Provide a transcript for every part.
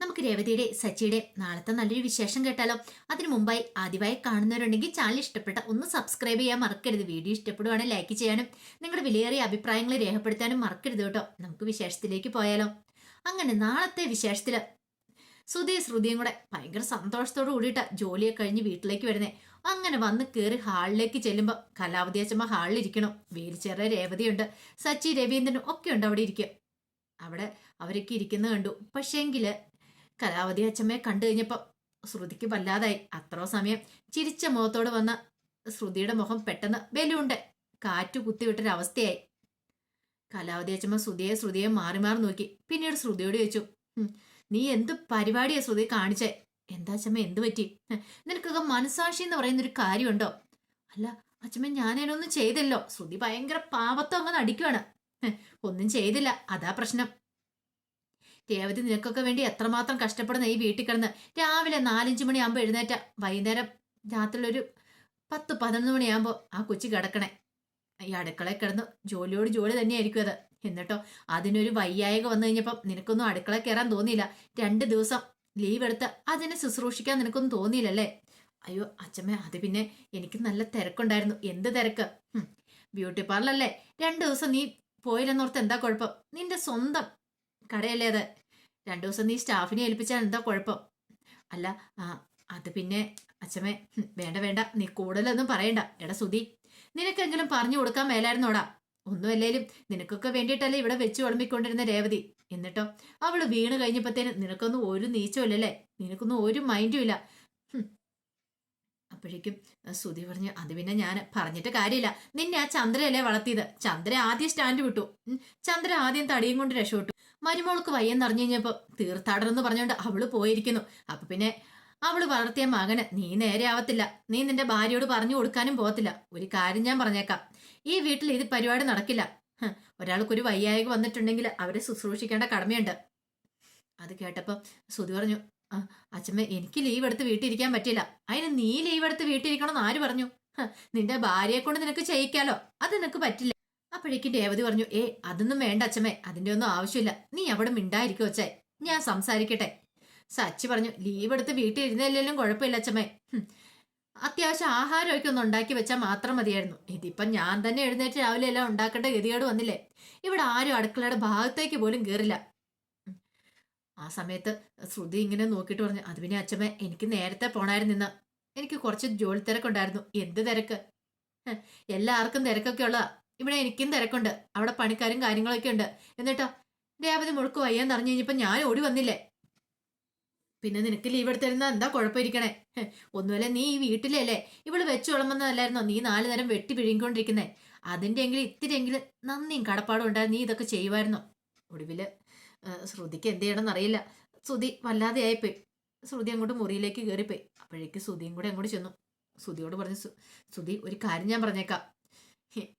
നമുക്ക് രേവതിയുടെ സച്ചിയുടെ നാളത്തെ നല്ലൊരു വിശേഷം കേട്ടാലോ? അതിനു മുമ്പായി ആദ്യമായി കാണുന്നവരുണ്ടെങ്കിൽ ചാനൽ ഇഷ്ടപ്പെട്ട ഒന്ന് സബ്സ്ക്രൈബ് ചെയ്യാൻ മറക്കരുത്. വീഡിയോ ഇഷ്ടപ്പെടുവാണെങ്കിൽ ലൈക്ക് ചെയ്യാനും നിങ്ങളുടെ വിലയേറിയ അഭിപ്രായങ്ങൾ രേഖപ്പെടുത്താനും മറക്കരുത് കേട്ടോ. നമുക്ക് വിശേഷത്തിലേക്ക് പോയാലോ? അങ്ങനെ നാളത്തെ വിശേഷത്തിൽ ശ്രുതി ശ്രുതിയും കൂടെ ഭയങ്കര സന്തോഷത്തോടു കൂടിയിട്ടാ ജോലിയൊക്കെ കഴിഞ്ഞ് വീട്ടിലേക്ക് വരുന്നേ. അങ്ങനെ വന്ന് കയറി ഹാളിലേക്ക് ചെല്ലുമ്പോൾ കലാവതി അച്ഛമ്മ ഹാളിലിരിക്കണം വീൽചെയറിലെ രേവതിയുണ്ട്. സച്ചി രവീന്ദ്രനും ഒക്കെ ഉണ്ട് അവിടെ ഇരിക്കും. അവിടെ അവരൊക്കെ ഇരിക്കുന്നത് കണ്ടു. പക്ഷേങ്കിൽ കലാവതി അച്ഛമ്മയെ കണ്ടു കഴിഞ്ഞപ്പോൾ ശ്രുതിക്ക് വല്ലാതായി. അത്രോ സമയം ചിരിച്ച മുഖത്തോട് വന്ന ശ്രുതിയുടെ മുഖം പെട്ടെന്ന് ബലൂണ്ട് കാറ്റു കുത്തിവിട്ടൊരവസ്ഥയായി. കലാവതി അച്ഛമ്മ ശ്രുതിയെ ശ്രുതിയെ മാറി മാറി നോക്കി. പിന്നീട് ശ്രുതിയോട് ചോദിച്ചു നീ എന്ത് പരിപാടിയാ ശ്രുതി കാണിച്ചേ? എന്താ അച്ഛമ്മ എന്ത് പറ്റി? നിനക്കൊക്കെ മനസാക്ഷി എന്ന് പറയുന്ന ഒരു കാര്യമുണ്ടോ? അല്ല അച്ഛമ്മ ഞാനതിനൊന്നും ചെയ്തല്ലോ. ശ്രുതി ഭയങ്കര പാവത്തം അങ്ങ് നടിക്കുവാണ്. ഒന്നും ചെയ്തില്ല. അതാ പ്രശ്നം. രേവതി നിനക്കൊക്കെ വേണ്ടി എത്രമാത്രം കഷ്ടപ്പെടുന്ന ഈ വീട്ടിൽ കിടന്ന് രാവിലെ നാലഞ്ച് മണിയാകുമ്പോൾ എഴുന്നേറ്റ. വൈകുന്നേരം രാത്രി ഒരു പത്ത് പതിനൊന്ന് മണിയാകുമ്പോൾ ആ കൊച്ചു കിടക്കണേ. ഈ അടുക്കളയിൽ കിടന്ന് ജോലിയോട് ജോലി തന്നെയായിരിക്കും അത്. എന്നിട്ടോ അതിനൊരു വയ്യായക വന്നു കഴിഞ്ഞപ്പം നിനക്കൊന്നും അടുക്കള കയറാൻ തോന്നിയില്ല. രണ്ട് ദിവസം ലീവ് എടുത്ത് അതിനെ ശുശ്രൂഷിക്കാൻ നിനക്കൊന്നും തോന്നിയില്ലല്ലേ? അയ്യോ അച്ഛമ്മേ അത് പിന്നെ എനിക്ക് നല്ല തിരക്കുണ്ടായിരുന്നു. എന്ത് തിരക്ക്? ബ്യൂട്ടി പാർലറല്ലേ? രണ്ട് ദിവസം നീ പോയില്ലെന്നോർത്ത് എന്താ കുഴപ്പം? നിന്റെ സ്വന്തം കടയല്ലേ അത്? രണ്ടു ദിവസം നീ സ്റ്റാഫിനെ ഏൽപ്പിച്ചാൽ എന്താ കുഴപ്പം? അല്ല അത് പിന്നെ അച്ഛമ്മേ വേണ്ട വേണ്ട നീ കൂടുതലൊന്നും പറയണ്ട. എടാ സുധി നിനക്കെങ്കിലും പറഞ്ഞു കൊടുക്കാൻ മേലായിരുന്നോടാ? ഒന്നുമല്ലേലും നിനക്കൊക്കെ വേണ്ടിയിട്ടല്ലേ ഇവിടെ വെച്ച് വിളമ്പിക്കൊണ്ടിരുന്ന രേവതി. എന്നിട്ടോ അവൾ വീണ് കഴിഞ്ഞപ്പോഴത്തേന് നിനക്കൊന്നും ഒരു നീച്ചമില്ലല്ലേ നിനക്കൊന്നും ഒരു മൈൻഡും ഇല്ല. അപ്പോഴേക്കും സുധി പറഞ്ഞു അത് പിന്നെ ഞാൻ പറഞ്ഞിട്ട് കാര്യമില്ല. നിന്നെ ആ ചന്ദ്രയല്ലേ വളർത്തിയത്? ചന്ദ്ര ആദ്യം സ്റ്റാൻഡ് വിട്ടു. ചന്ദ്ര ആദ്യം തടിയും കൊണ്ട് രക്ഷപ്പെട്ടു. മരുമോൾക്ക് വയ്യെന്ന് അറിഞ്ഞു കഴിഞ്ഞപ്പോ തീർത്ഥാടനം എന്ന് പറഞ്ഞുകൊണ്ട് അവൾ പോയിരിക്കുന്നു. അപ്പൊ പിന്നെ അവൾ വളർത്തിയ മകന് നീ നേരെ ആവത്തില്ല. നീ നിന്റെ ഭാര്യയോട് പറഞ്ഞു കൊടുക്കാനും പോകത്തില്ല ഒരു കാര്യം ഞാൻ പറഞ്ഞേക്കാം. ഈ വീട്ടിൽ ഇത് പരിപാടി നടക്കില്ല. ഒരാൾക്ക് ഒരാൾക്കൊരു വയ്യായിക വന്നിട്ടുണ്ടെങ്കിൽ അവരെ ശുശ്രൂഷിക്കേണ്ട കടമയുണ്ട്. അത് കേട്ടപ്പോ സുധി പറഞ്ഞു "ആ, അച്ഛമ്മ എനിക്ക് ലീവ് എടുത്ത് വീട്ടിലിരിക്കാൻ പറ്റില്ല അതിന് നീ ലീവ് എടുത്ത് വീട്ടിലിരിക്കണമെന്ന് ആര് പറഞ്ഞു? നിന്റെ ഭാര്യയെ കൊണ്ട് നിനക്ക് ചെയ്യിക്കാലോ? അത് നിനക്ക് പറ്റില്ല. അപ്പോഴേക്കും രേവതി പറഞ്ഞു ഏ അതൊന്നും വേണ്ട അച്ഛമ്മേ അതിന്റെ ഒന്നും ആവശ്യമില്ല. നീ അവിടെ മിണ്ടായിരിക്കും അച്ഛേ. ഞാൻ സംസാരിക്കട്ടെ. സച്ചി പറഞ്ഞു ലീവ് എടുത്ത് വീട്ടിൽ ഇരുന്നില്ലെങ്കിലും കുഴപ്പമില്ല അച്ഛമ്മേ. അത്യാവശ്യം ആഹാരമൊക്കെ ഒന്ന് ഉണ്ടാക്കി വെച്ചാൽ മാത്രം മതിയായിരുന്നു. ഇതിപ്പം ഞാൻ തന്നെ എഴുന്നേറ്റ് രാവിലെ എല്ലാം ഉണ്ടാക്കേണ്ട ഗതികേട് വന്നില്ലേ? ഇവിടെ ആരും അടുക്കളയുടെ ഭാഗത്തേക്ക് പോലും കയറില്ല ആ സമയത്ത് ശ്രുതി ഇങ്ങനെ നോക്കിയിട്ട് പറഞ്ഞു അത് പിന്നെ അച്ഛമ്മ എനിക്ക് നേരത്തെ പോണായിരുന്നു ഇന്ന് എനിക്ക് കുറച്ച് ജോലി തിരക്കുണ്ടായിരുന്നു എന്ത് തിരക്ക്? എല്ലാവർക്കും തിരക്കൊക്കെ ഉള്ളതാ. ഇവിടെ എനിക്കും തിരക്കുണ്ട്. അവിടെ പണിക്കാരും കാര്യങ്ങളൊക്കെ ഉണ്ട്. എന്നിട്ടോ രേവതി മുഴുക്ക് വയ്യാന്ന് അറിഞ്ഞു കഴിഞ്ഞപ്പോ ഞാൻ ഓടി വന്നില്ലേ? പിന്നെ നിനക്ക് ലീവ് എടുത്തിരുന്ന എന്താ കുഴപ്പമിരിക്കണേ? ഒന്നുമല്ല നീ ഈ വീട്ടിലല്ലേ? ഇവൾ വെച്ച് നീ നാല് നേരം വെട്ടി പിഴുങ്ങിക്കൊണ്ടിരിക്കുന്നേ? അതിന്റെ എങ്കിലും ഇത്തിരിയെങ്കിലും നന്ദിയും കടപ്പാടും ഉണ്ടായിരുന്നു നീ ഇതൊക്കെ ചെയ്യുമായിരുന്നോ? ഒടുവിൽ ശ്രുതിക്ക് എന്ത് ചെയ്യണമെന്ന് അറിയില്ല. ശ്രുതി വല്ലാതെ ആയിപ്പോയി. ശ്രുതി അങ്ങോട്ട് മുറിയിലേക്ക് കയറിപ്പോയി അപ്പോഴേക്ക് ശ്രുതിയും കൂടെ അങ്ങോട്ട് ചെന്നു. ശ്രുതിയോട് പറഞ്ഞു "സു- ശ്രുതി ഒരു കാര്യം ഞാൻ പറഞ്ഞേക്കാം.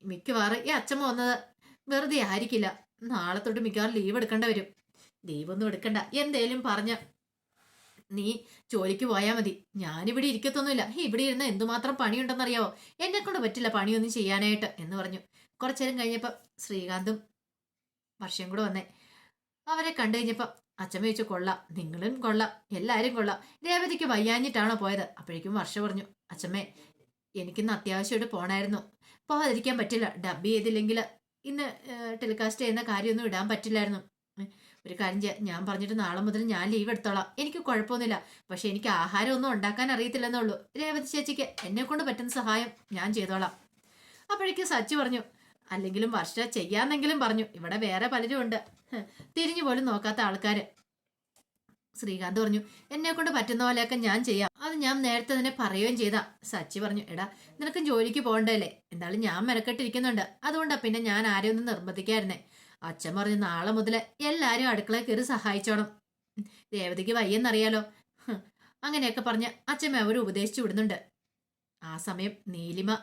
മിക്കവാറും ഈ അച്ഛമ്മ വന്നത് വെറുതെ ആയിരിക്കില്ല. നാളെ തൊട്ട് മിക്കവാറും ലീവ് എടുക്കേണ്ട വരും. ലീവൊന്നും എടുക്കണ്ട. എന്തേലും പറഞ്ഞ നീ ജോലിക്ക് പോയാൽ മതി. ഞാനിവിടെ ഇരിക്കത്തൊന്നുമില്ല. ഇവിടെ ഇരുന്ന് എന്തുമാത്രം പണിയുണ്ടെന്നറിയാവോ? എന്നെ കൊണ്ട് പറ്റില്ല പണിയൊന്നും ചെയ്യാനായിട്ട് എന്ന് പറഞ്ഞു. കുറച്ചേരം കഴിഞ്ഞപ്പോൾ ശ്രീകാന്തും വർഷയും കൂടെ വന്നേ. അവരെ കണ്ടു കഴിഞ്ഞപ്പോൾ അച്ഛമ്മ ചോദിച്ചു കൊള്ളാം. നിങ്ങളും കൊള്ളാം. എല്ലാവരും കൊള്ളാം. രേവതിക്ക് വയ്യാഞ്ഞിട്ടാണോ പോയത്? അപ്പോഴേക്കും വർഷ പറഞ്ഞു അച്ഛമ്മേ എനിക്കിന്ന് അത്യാവശ്യമായിട്ട് പോണായിരുന്നു. പോകാതിരിക്കാൻ പറ്റില്ല. ഡബ് ചെയ്തില്ലെങ്കിൽ ഇന്ന് ടെലികാസ്റ്റ് ചെയ്യുന്ന കാര്യമൊന്നും ഇടാൻ പറ്റില്ലായിരുന്നു. ഒരു കാര്യം ഞാൻ പറഞ്ഞിട്ട് നാളെ മുതൽ ഞാൻ ലീവ് എടുത്തോളാം. എനിക്ക് കുഴപ്പമൊന്നുമില്ല. പക്ഷെ എനിക്ക് ആഹാരമൊന്നും ഉണ്ടാക്കാൻ ഉണ്ടാക്കാൻ അറിയത്തില്ലെന്നുള്ളൂ രേവതി ചേച്ചിക്ക് എന്നെ കൊണ്ട് പറ്റുന്ന സഹായം ഞാൻ ചെയ്തോളാം. അപ്പോഴേക്കും സച്ചി പറഞ്ഞു അല്ലെങ്കിലും വർഷ ചെയ്യാന്നെങ്കിലും പറഞ്ഞു. ഇവിടെ വേറെ പലരും ഉണ്ട്. തിരിഞ്ഞു പോലും നോക്കാത്ത ആൾക്കാർ ശ്രീകാന്ത് പറഞ്ഞു എന്നെ കൊണ്ട് പറ്റുന്ന പോലെയൊക്കെ ഞാൻ ചെയ്യാം. അത് ഞാൻ നേരത്തെ തന്നെ പറയുകയും ചെയ്താ. സച്ചി പറഞ്ഞു എടാ നിനക്ക് ജോലിക്ക് പോകണ്ടല്ലേ? എന്തായാലും ഞാൻ മെനക്കെട്ടിരിക്കുന്നുണ്ട്. അതുകൊണ്ടാ പിന്നെ ഞാൻ ആരെയും ഒന്നും നിർബന്ധിക്കായിരുന്നേ അച്ഛൻ പറഞ്ഞു നാളെ മുതൽ എല്ലാരും അടുക്കളയിൽ കയറി സഹായിച്ചോണം. രേവതിക്ക് വയ്യെന്നറിയാലോ. അങ്ങനെയൊക്കെ പറഞ്ഞ് അച്ഛൻ അവർ ഉപദേശിച്ചു വിടുന്നുണ്ട്. ആ സമയം നീലിമ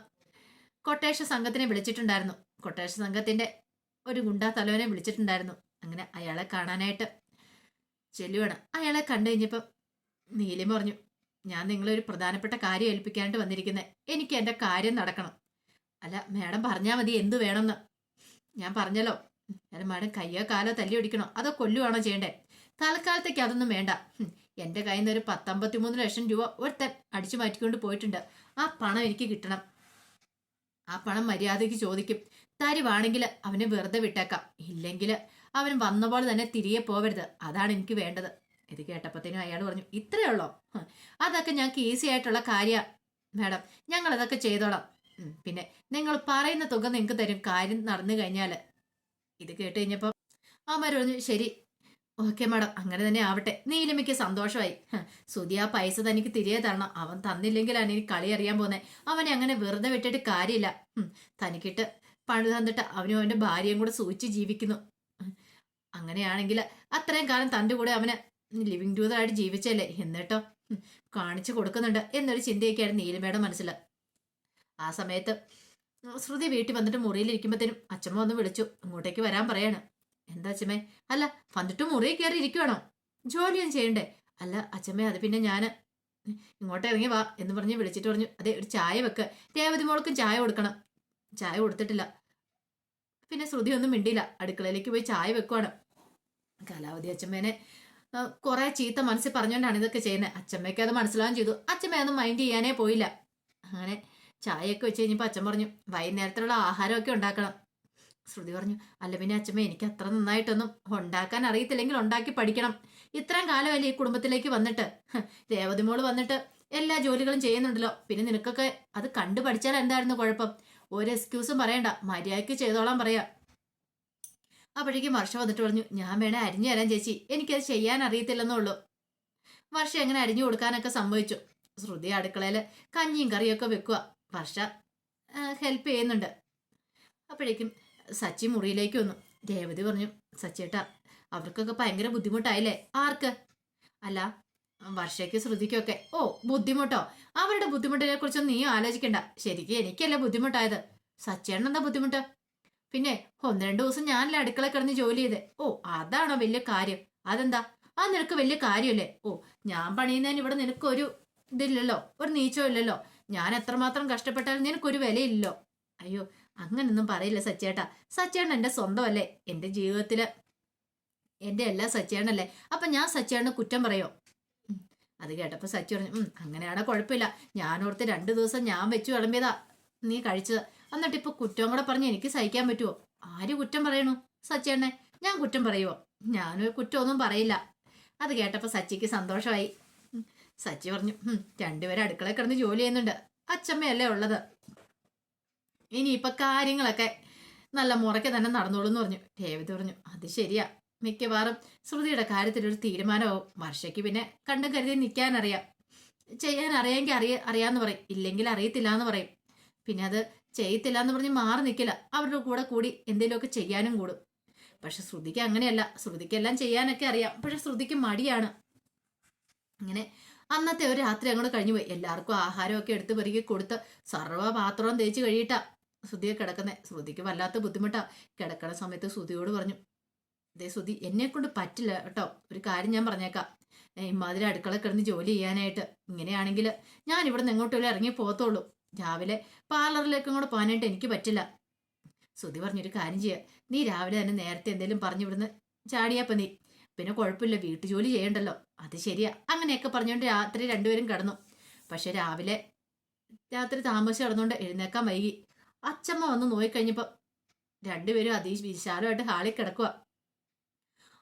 കൊട്ടേഷ സംഘത്തിനെ വിളിച്ചിട്ടുണ്ടായിരുന്നു. കൊട്ടേഷ സംഘത്തിന്റെ ഒരു ഗുണ്ടാ തലവനെ വിളിച്ചിട്ടുണ്ടായിരുന്നു. അങ്ങനെ അയാളെ കാണാനായിട്ട് ചെല്ലുവാണ്. അയാളെ കണ്ടു കഴിഞ്ഞപ്പം നീലിമ പറഞ്ഞു ഞാൻ നിങ്ങളെ ഒരു പ്രധാനപ്പെട്ട കാര്യം ഏൽപ്പിക്കാണ്ട് വന്നിരിക്കുന്നത് എനിക്ക് എന്റെ കാര്യം നടക്കണം. അല്ല മാഡം പറഞ്ഞാൽ മതി എന്തു വേണമെന്ന്. ഞാൻ പറഞ്ഞല്ലോ. അല്ല മാഡം കയ്യോ കാലോ തല്ലി ഒടിക്കണോ അതോ കൊല്ലുവാണോ ചെയ്യണ്ടേ? തൽക്കാലത്തേക്ക് അതൊന്നും വേണ്ട. എന്റെ കയ്യിൽ നിന്ന് ഒരു പത്തമ്പത്തിമൂന്ന് ലക്ഷം രൂപ ഒരുത്തൻ അടിച്ചു മാറ്റിക്കൊണ്ട് പോയിട്ടുണ്ട്. ആ പണം എനിക്ക് കിട്ടണം. ആ പണം മര്യാദയ്ക്ക് ചോദിക്കും. തരുവാണെങ്കിൽ അവനെ വെറുതെ വിട്ടേക്കാം. ഇല്ലെങ്കിൽ അവൻ വന്ന പോലെ തന്നെ തിരികെ പോവരുത്. അതാണ് എനിക്ക് വേണ്ടത്. ഇത് കേട്ടപ്പത്തേനും അയാൾ പറഞ്ഞു ഇത്രയേ ഉള്ളോ? അതൊക്കെ ഞങ്ങൾക്ക് ഈസി ആയിട്ടുള്ള കാര്യ മാഡം. ഞങ്ങൾ അതൊക്കെ ചെയ്തോളാം. പിന്നെ നിങ്ങൾ പറയുന്ന തുക നിങ്ങൾക്ക് തരും. കാര്യം നടന്നു കഴിഞ്ഞാൽ ഇത് കേട്ട് കഴിഞ്ഞപ്പോൾ അമ്മ പറഞ്ഞു ശരി. Okay madam. അങ്ങനെ തന്നെ ആവട്ടെ. നീലിമയ്ക്ക് സന്തോഷമായി. സുതി ആ പൈസ തനിക്ക് തിരികെ തരണം. അവൻ തന്നില്ലെങ്കിലാണ് ഇനി കളി അറിയാൻ പോകുന്നത് അവനെ അങ്ങനെ വെറുതെ വിട്ടിട്ട് കാര്യമില്ല. തനിക്കിട്ട് പണി തന്നിട്ട് അവനും അവന്റെ ഭാര്യയും കൂടെ സൂചിച്ച് ജീവിക്കുന്നു. അങ്ങനെയാണെങ്കിൽ അത്രയും കാലം തന്റെ കൂടെ അവന് ലിവിങ് ടൂതായിട്ട് ജീവിച്ചല്ലേ എന്നിട്ടോ? കാണിച്ചു കൊടുക്കുന്നുണ്ട് എന്നൊരു ചിന്തയൊക്കെയായിരുന്നു നീലിമയുടെ മനസ്സിൽ ആ സമയത്ത് ശ്രുതി വീട്ടിൽ വന്നിട്ട് മുറിയിലിരിക്കുമ്പോഴത്തേനും അച്ഛമ്മ ഒന്ന് വിളിച്ചു. ഇങ്ങോട്ടേക്ക് വരാൻ പറയാണ്. എന്താ അച്ഛമ്മേ അല്ല വന്നിട്ട് മുറിയിൽ കയറി ഇരിക്കുവാണോ? ജോലിയും ചെയ്യണ്ടേ. അല്ല അച്ഛമ്മേ അത് പിന്നെ ഞാൻ ഇങ്ങോട്ട് ഇറങ്ങി വാ എന്ന് പറഞ്ഞ് വിളിച്ചിട്ട് പറഞ്ഞു. അതെ ഒരു ചായ വെക്ക്. രേവതി മോൾക്കും ചായ കൊടുക്കണം. ചായ കൊടുത്തിട്ടില്ല. പിന്നെ ശ്രുതി ഒന്നും മിണ്ടിയില്ല. അടുക്കളയിലേക്ക് പോയി ചായ വെക്കുവാണ്. കലാവതി അച്ഛമ്മേനെ കുറെ ചീത്ത മനസ്സിൽ പറഞ്ഞുകൊണ്ടാണ് ഇതൊക്കെ ചെയ്യുന്നത് അച്ഛമ്മയ്ക്ക് അത് മനസ്സിലാവും ചെയ്തു. അച്ഛമ്മ അത് മൈൻഡ് ചെയ്യാനേ പോയില്ല. അങ്ങനെ ചായയൊക്കെ വെച്ച് കഴിഞ്ഞപ്പോൾ അച്ഛൻ പറഞ്ഞു വൈകുന്നേരത്തിലുള്ള ആഹാരമൊക്കെ ഉണ്ടാക്കണം. ശ്രുതി പറഞ്ഞു അല്ല പിന്നെ അച്ഛമ്മ എനിക്ക് അത്ര നന്നായിട്ടൊന്നും ഉണ്ടാക്കാൻ അറിയത്തില്ലെങ്കിൽ ഉണ്ടാക്കി പഠിക്കണം. ഇത്രയും കാലമല്ലേ ഈ കുടുംബത്തിലേക്ക് വന്നിട്ട്. രേവതി വന്നിട്ട് എല്ലാ ജോലികളും ചെയ്യുന്നുണ്ടല്ലോ. പിന്നെ നിനക്കൊക്കെ അത് കണ്ടു പഠിച്ചാൽ എന്തായിരുന്നു കുഴപ്പം? ഒരു എക്സ്ക്യൂസും പറയണ്ട. മര്യാദയ്ക്ക് ചെയ്തോളാൻ പറയാ. അപ്പോഴേക്കും വർഷ വന്നിട്ട് പറഞ്ഞു ഞാൻ വേണേ അരിഞ്ഞു തരാൻ ചേച്ചി. എനിക്കത് ചെയ്യാൻ അറിയത്തില്ലെന്നുള്ളൂ. വർഷ എങ്ങനെ അരിഞ്ഞു കൊടുക്കാനൊക്കെ സംഭവിച്ചു ശ്രുതി അടുക്കളയിൽ കഞ്ഞിയും കറിയൊക്കെ വെക്കുക വർഷ ഹെൽപ്പ് ചെയ്യുന്നുണ്ട്. അപ്പോഴേക്കും സച്ചി മുറിയിലേക്ക് വന്നു. രേവതി പറഞ്ഞു സച്ചേട്ടാ അവർക്കൊക്കെ ഭയങ്കര ബുദ്ധിമുട്ടായില്ലേ? ആർക്ക്? അല്ല വർഷയ്ക്ക് ശ്രുതിക്കൊക്കെ. ഓ ബുദ്ധിമുട്ടോ? അവരുടെ ബുദ്ധിമുട്ടിനെ കുറിച്ചൊന്നും നീ ആലോചിക്കണ്ട. ശരിക്കും എനിക്കല്ല ബുദ്ധിമുട്ടായത്? സച്ചേട്ടൻ എന്താ ബുദ്ധിമുട്ട്? പിന്നെ ഒന്ന് രണ്ട് ദിവസം ഞാനല്ലേ അടുക്കള കിടന്ന് ജോലി ചെയ്തേ. ഓ അതാണോ വലിയ കാര്യം. അതെന്താ? ആ നിനക്ക് വലിയ കാര്യമല്ലേ ഓ ഞാൻ പണിയുന്നതിന് ഇവിടെ നിനക്കൊരു ഇതില്ലല്ലോ ഒരു നീച്ചോ ഇല്ലല്ലോ. ഞാൻ എത്രമാത്രം കഷ്ടപ്പെട്ടാലും നിനക്കൊരു വിലയില്ലല്ലോ. അയ്യോ അങ്ങനൊന്നും പറയില്ല സച്ചേട്ടാ. സച്ചേട്ടൻ എന്റെ സ്വന്തമല്ലേ. എന്റെ ജീവിതത്തിൽ എന്റെ എല്ലാ സച്ചേട്ടനല്ലേ. അപ്പൊ ഞാൻ സച്ചേട്ടന് കുറ്റം പറയോ. അത് കേട്ടപ്പോ സച്ചി പറഞ്ഞു അങ്ങനെയാണെ കുഴപ്പമില്ല. ഞാനോർത്ത് രണ്ടു ദിവസം ഞാൻ വെച്ച് വിളമ്പിയതാ നീ കഴിച്ചത്. എന്നിട്ട് ഇപ്പൊ കുറ്റം കൂടെ പറഞ്ഞ് എനിക്ക് സഹിക്കാൻ പറ്റുമോ ആര് കുറ്റം പറയണു? സച്ചേണ്ണേ ഞാൻ കുറ്റം പറയുമോ ഞാനൊരു കുറ്റമൊന്നും പറയില്ല. അത് കേട്ടപ്പോ സച്ചിക്ക് സന്തോഷമായി. സച്ചി പറഞ്ഞു രണ്ടുപേരും അടുക്കളയിൽ കിടന്ന് ജോലി ചെയ്യുന്നുണ്ട്. അച്ചമ്മയല്ലേ ഉള്ളത്? ഇനിയിപ്പൊ കാര്യങ്ങളൊക്കെ നല്ല മുറയ്ക്ക് തന്നെ നടന്നോളൂ എന്ന് പറഞ്ഞു. രേവതി പറഞ്ഞു അത് ശരിയാ. മിക്കവാറും ശ്രുതിയുടെ കാര്യത്തിൽ ഒരു തീരുമാനമാവും. വർഷയ്ക്ക് പിന്നെ കണ്ടും കരുതി നിൽക്കാൻ അറിയാം ചെയ്യാൻ അറിയാമെങ്കിൽ അറിയ അറിയാന്ന് പറയും. ഇല്ലെങ്കിൽ അറിയത്തില്ല എന്ന് പറയും. പിന്നെ അത് ചെയ്യത്തില്ല എന്ന് പറഞ്ഞ് മാറി നിൽക്കില്ല അവരുടെ കൂടെ കൂടി എന്തെങ്കിലുമൊക്കെ ചെയ്യാനും കൂടും. പക്ഷെ ശ്രുതിക്ക് അങ്ങനെയല്ല. ശ്രുതിക്കെല്ലാം ചെയ്യാനൊക്കെ അറിയാം. പക്ഷെ ശ്രുതിക്ക് മടിയാണ്. ഇങ്ങനെ അന്നത്തെ ഒരു രാത്രി അങ്ങോട്ട് കഴിഞ്ഞു പോയി. എല്ലാവർക്കും ആഹാരമൊക്കെ എടുത്ത് പെരുകി കൊടുത്ത് സർവ പാത്രവും തേച്ച് കഴിയിട്ടാ ശ്രുതിയെ കിടക്കുന്നത് ശ്രുതിക്ക് വല്ലാത്ത ബുദ്ധിമുട്ടാ. കിടക്കണ സമയത്ത് ശ്രുതിയോട് പറഞ്ഞു ദേ ശ്രുതി എന്നെ കൊണ്ട് പറ്റില്ല കേട്ടോ. ഒരു കാര്യം ഞാൻ പറഞ്ഞേക്കാം. ഇമ്മാതിരി അടുക്കള കിടന്ന് ജോലി ചെയ്യാനായിട്ട്. ഇങ്ങനെയാണെങ്കിൽ ഞാൻ ഇവിടെ നിന്ന് എങ്ങോട്ടും ഇറങ്ങി പോകത്തുള്ളൂ. രാവിലെ പാർലറിലേക്കും കൂടെ പോകാനായിട്ട് എനിക്ക് പറ്റില്ല. ശ്രുതി പറഞ്ഞൊരു കാര്യം ചെയ്യുക നീ രാവിലെ തന്നെ നേരത്തെ എന്തെങ്കിലും പറഞ്ഞു ഇവിടുന്ന് ചാടിയാപ്പ നീ. പിന്നെ കുഴപ്പമില്ല വീട്ടു ജോലി ചെയ്യണ്ടല്ലോ. അത് ശരിയാ. അങ്ങനെയൊക്കെ പറഞ്ഞുകൊണ്ട് രാത്രി രണ്ടുപേരും കിടന്നു. പക്ഷെ രാവിലെ രാത്രി താമസിച്ച് കിടന്നുകൊണ്ട് എഴുന്നേക്കാൻ വൈകി. അച്ചമ്മ വന്ന് നോയിക്കഴിഞ്ഞപ്പോൾ രണ്ടുപേരും അതി വിശാലമായിട്ട് ഹാളിൽ കിടക്കുക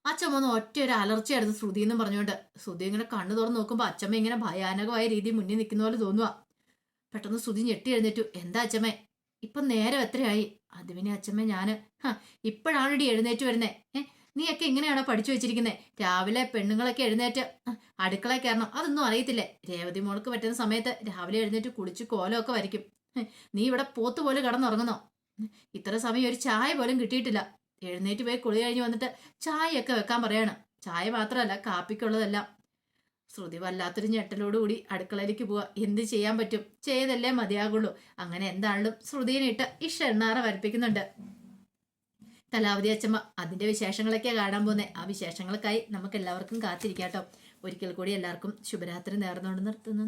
അച്ചമ്മ ഒന്ന് ഒറ്റ ഒരു അലർച്ചയായിരുന്നു ശ്രുതി എന്ന് പറഞ്ഞുകൊണ്ട്. ശ്രുതി ഇങ്ങനെ കണ്ണു തുറന്ന് നോക്കുമ്പോൾ അച്ചമ്മ ഇങ്ങനെ ഭയാനകമായ രീതിയിൽ മുന്നിൽ നിൽക്കുന്ന പോലെ തോന്നുക പെട്ടെന്ന് ശ്രുതി ഞെട്ടി എഴുന്നേറ്റു. എന്താ അച്ഛമ്മേ? ഇപ്പൊ നേരം എത്രയായി? അത് പിന്നെ അച്ചമ്മ ഞാൻ. ഹ ഇപ്പോഴാണ് എഴുന്നേറ്റ് വരുന്നേ? ഏ നീയൊക്കെ ഇങ്ങനെയാണോ പഠിച്ചു വെച്ചിരിക്കുന്നത് രാവിലെ പെണ്ണുങ്ങളൊക്കെ എഴുന്നേറ്റ് അടുക്കള കയറണം. അതൊന്നും അറിയത്തില്ലേ? രേവതി മോൾക്ക് പറ്റുന്ന സമയത്ത് രാവിലെ എഴുന്നേറ്റ് കുളിച്ച് കോലമൊക്കെ വരയ്ക്കും. നീ ഇവിടെ പോത്ത് പോലെ കിടന്നുറങ്ങുന്നോ? ഇത്ര സമയം ഒരു ചായ പോലും കിട്ടിയിട്ടില്ല. എഴുന്നേറ്റ് പോയി കുളി കഴിഞ്ഞ് വന്നിട്ട് ചായയൊക്കെ വെക്കാൻ പറയാണ്. ചായ മാത്രമല്ല കാപ്പിക്കുള്ളതെല്ലാം. ശ്രുതി വല്ലാത്തൊരു ഞെട്ടലോടുകൂടി അടുക്കളയിലേക്ക് പോവുക എന്ത് ചെയ്യാൻ പറ്റും? ചെയ്തല്ലേ മതിയാകുള്ളൂ. അങ്ങനെ എന്താണെങ്കിലും ശ്രുതിനെ ഇട്ട് ഈ ഷെണ്ണാറ വരപ്പിക്കുന്നുണ്ട്. കലാവതി അച്ചമ്മ അതിന്റെ വിശേഷങ്ങളൊക്കെ കാണാൻ പോകുന്നത് ആ വിശേഷങ്ങൾക്കായി നമുക്ക് എല്ലാവർക്കും കാത്തിരിക്കാട്ടോ. ഒരിക്കൽ കൂടി എല്ലാവർക്കും ശുഭരാത്രി നേർന്നുകൊണ്ട് നിർത്തുന്നു.